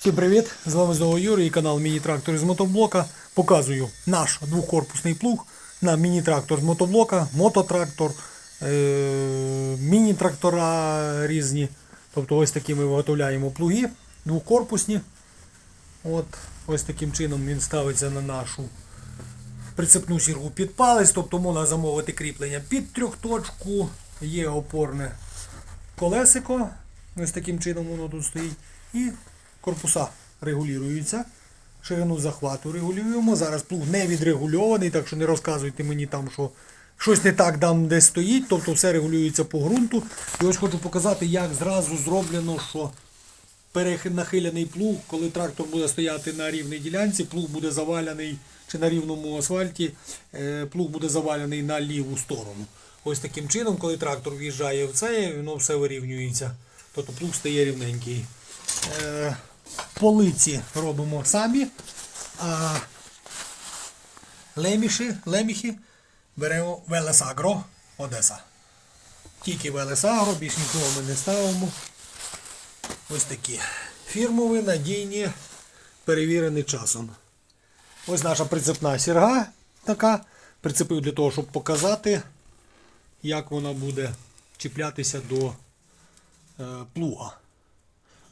Всім привіт! З вами знову Юрій і канал Міні-трактор з мотоблока. Показую наш двохкорпусний плуг на міні-трактор з мотоблока, мототрактор, е- міні-трактора різні. Тобто ось такі ми виготовляємо плуги двохкорпусні. От, ось таким чином він ставиться на нашу прицепну сіргу під палець, тобто можна замовити кріплення під трьохточку, є опорне колесико. Ось таким чином воно тут стоїть. І корпуса регулюються. Ширину захвату регулюємо. Зараз плуг не відрегульований, так що не розказуйте мені там, що щось не так там де стоїть. Тобто все регулюється по ґрунту. І ось хочу показати, як зразу зроблено, що перенахилений плуг, коли трактор буде стояти на рівній ділянці, плуг буде заваляний чи на рівному асфальті, е, плуг буде заваляний на ліву сторону. Ось таким чином, коли трактор в'їжджає в це, воно все вирівнюється. Тобто плуг стає рівненький. Полиці робимо самі, а леміші, леміхи беремо Велесагро Одеса. Тільки Велесагро, більш нікого ми не ставимо. Ось такі. Фірмові, надійні, перевірені часом. Ось наша прицепна сірга така. Прицепив для того, щоб показати, як вона буде чіплятися до е, плуга.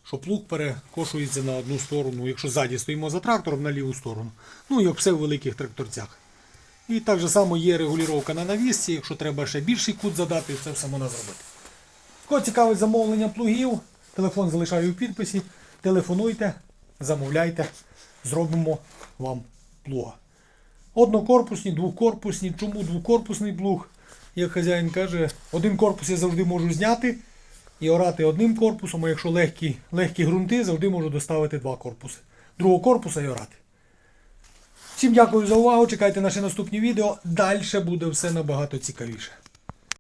Що плуг перекошується на одну сторону, якщо ззаді стоїмо за трактором, на ліву сторону. Ну, як все в великих тракторцях. І так же само є регулювання на навісці, якщо треба ще більший кут задати, це все можна зробити. Кого цікавить замовлення плугів, телефон залишаю у підписі. Телефонуйте, замовляйте, зробимо вам плуга. Однокорпусні, двокорпусні. Чому двокорпусний плуг? Як хазяїн каже, один корпус я завжди можу зняти і орати одним корпусом, а якщо легкі, легкі ґрунти, завжди можу доставити два корпуси. Другого корпуса і орати. Всім дякую за увагу. Чекайте наші наступні відео. Далі буде все набагато цікавіше.